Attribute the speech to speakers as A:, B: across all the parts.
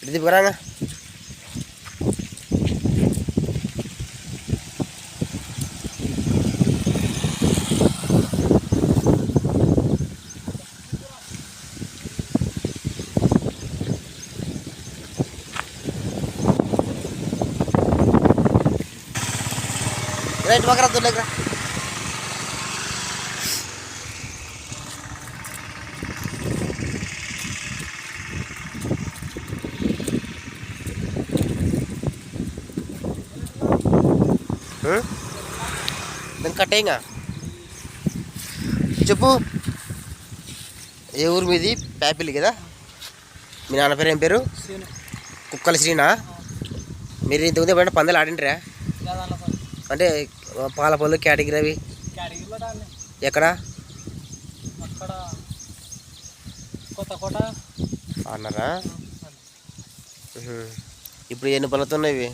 A: berarti ka nga. Right, bakra lagi. దాన్ని కట్టేయంగా చెప్పు ఏ ఊరు మీది ప్యాపిల్ కదా మీ నాన్న పేరు ఏం పేరు కుక్కల శ్రీనా మీరు ఇంతకుముందు ఎప్పుడైనా పందాలు ఆడింటారా అంటే పాల పళ్ళు కేటగిరీ అవి ఎక్కడ
B: అక్కడ కొత్త కోట
A: అన్నారా. ఇప్పుడు ఎన్ని పళ్ళతో ఉన్నాయి.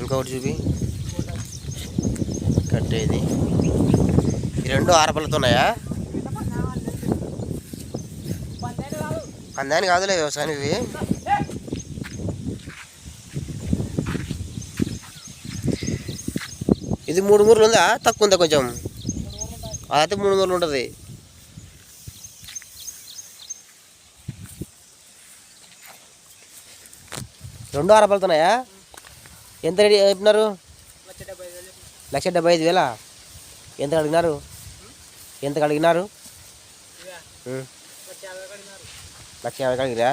A: ఇంకొకటి చూపి. కట్టేది. ఈ రెండు ఆరు ఉన్నాయా అందాని కాదులే వ్యవసాయం ఇవి. ఇది మూడు మూరలు ఉందా? తక్కువ ఉందా కొంచెం? అదైతే మూడు మూరలు ఉంటుంది. రెండు ఆరపలుతున్నాయా? ఎంత రెడీ చెప్పినారు? లక్ష డెబ్బై ఐదు వేలా? ఎంత అడిగినారు? ఎంత అడిగినారు? లక్ష యాభై అడిగిరా?